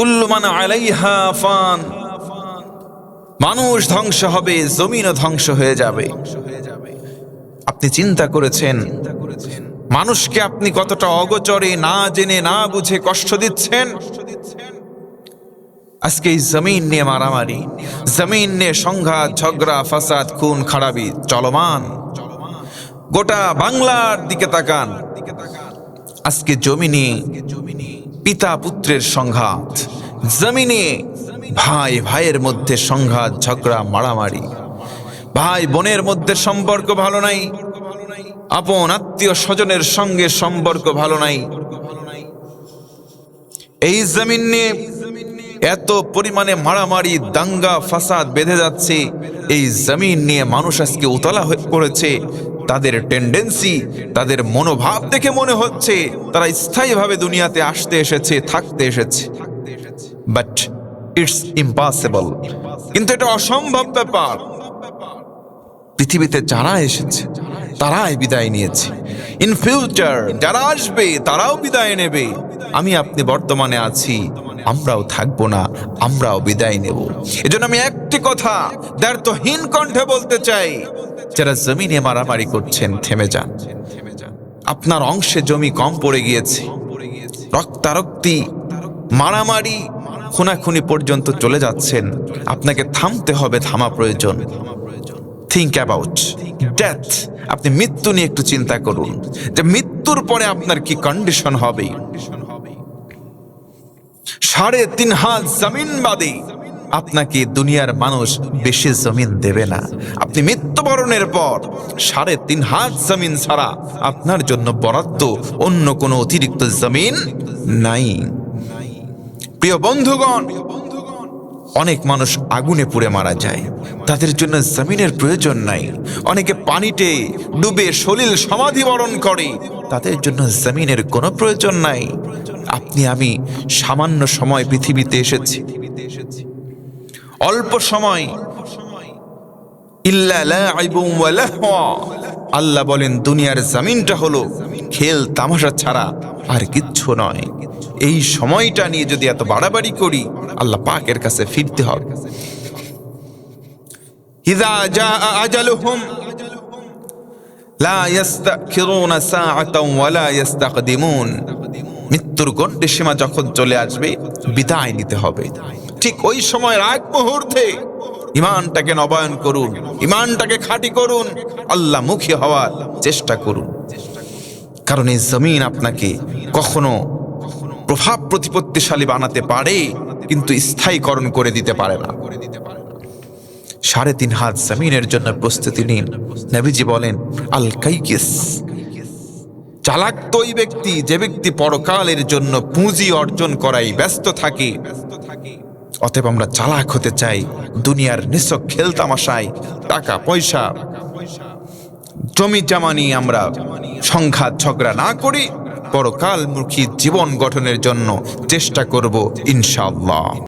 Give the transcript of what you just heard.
কুল্লুমান আলাইহা ফান। মানুষ ধ্বংস হবে, জমিনও ধ্বংস হয়ে যাবে। আপনি চিন্তা করেছেন, মানুষকে আপনি কতটা অগচরে না জেনে, না বুঝে কষ্ট দিচ্ছেন? আজকে এই জমিন নিয়ে মারামারি, জমিন নিয়ে সংঘাত, ঝগড়া, ফাসাদ, খুন, খারাপি চলমান। গোটা বাংলার দিকে তাকান। আজকে জমিনে পিতা পুত্রের সংঘাত। জমিনে ভাই ভাইয়ের মধ্যে সংঘাত, ঝগড়া, মারামারি। ভাই বোনের মধ্যে সম্পর্ক ভালো নাই। আপন আত্মীয় স্বজনের সঙ্গে সম্পর্ক ভালো নাই। এই জমিন নিয়ে এত পরিমাণে মারামারি, দাঙ্গা, ফাসাদ বেঁধে যাচ্ছে। এই জমিন নিয়ে মানুষ আজকে উতলা হয়ে পড়েছে। তাদের টেন্ডেন্সি তাদের মনোভাব দেখে মনে হচ্ছে। তারা স্থায়ীভাবে দুনিয়াতে আসতে এসেছে, থাকতে এসেছে। বাট ইটস ইম্পসিবল কিন্তু এটা অসম্ভব ব্যাপার। পৃথিবীতে যারা এসেছে, তারাই বিদায় নিয়েছে। ইন ফিউচার যারা আসবে, তারাও বিদায় নেবে। আমি আপনি বর্তমানে আছি, আমরাও থাকব না, আমরাও বিদায় নেব। এজন্য আমি একটি কথা দ্বার্থহীন কণ্ঠে বলতে চাই, যারা জমিনে মারামারি করছেন, থেমে যান। আপনার অংশে জমি কম পড়ে গিয়েছে। রক্তারক্তি, মারামারি খুনাখুনি পর্যন্ত চলে যাচ্ছেন। আপনাকে থামতে হবে, থামা প্রয়োজন। থিঙ্ক অ্যাবাউট ডেথ আপনি মৃত্যু নিয়ে একটু চিন্তা করুন। যে মৃত্যুর পরে আপনার কি কন্ডিশন হবে? সাড়ে তিন হাত জমিন বাদে আপনাকে দুনিয়ার মানুষ বেশি জমিন দেবে না। আপনি মৃত্যুবরণের পর সাড়ে তিন হাত জমিন ছাড়া আপনার জন্য বরাদ্দ অন্য কোনো অতিরিক্ত জমিন নাই। প্রিয় বন্ধুগণ, অনেক মানুষ আগুনে পুড়ে মারা যায়। তাদের জন্য জমিনের প্রয়োজন নাই। অনেকে পানিতে ডুবে সলিল সমাধি বরণ করে। তাদের জন্য জমিনের কোনো প্রয়োজন নাই। আপনি, আমি সামান্য সময় পৃথিবীতে এসেছি। অল্প সময়। আল্লাহ বলেন, দুনিয়ার জমিনটা হলো খেল তামাশা ছাড়া আর কিচ্ছু নয়। এই সময়টা নিয়ে যদি এত বাড়াবাড়ি করি, আল্লাহ পাকের কাছে ফিরতে হবে। ইদা জা আজালুহুম, লা ইস্তাখিরুনা সাআতাও ওয়া লা ইস্তাকদিমুন মৃত্যুর গণ্ডে সীমা যখন চলে আসবে, বিদায় নিতে হবে। ঠিক ওই সময়ের আগ মুহূর্তে ইমানটাকে নবায়ন করুন ইমানটাকে খাঁটি করুন, আল্লাহ মুখী হওয়ার চেষ্টা করুন। কারণ এই জমিন আপনাকে কখনো প্রভাব প্রতিপত্তিশালী বানাতে পারে, কিন্তু স্থায়ীকরণ করে দিতে পারে না। সাড়ে তিন হাত জমিনের জন্য প্রস্তুতি নিন। নবীজি বলেন আল কাইকিস চালাক তো ওই ব্যক্তি, যে ব্যক্তি পরকালের জন্য পুঁজি অর্জন করাই ব্যস্ত থাকে। অতএব আমরা চালাক হতে চাই, দুনিয়ার নিছক খেলতামাশায়, টাকা, পয়সা। জমি জামা নিয়ে আমরা সংঘাত, ঝগড়া না করি পরকালমুখী জীবন গঠনের জন্য চেষ্টা করব ইনশাআল্লাহ।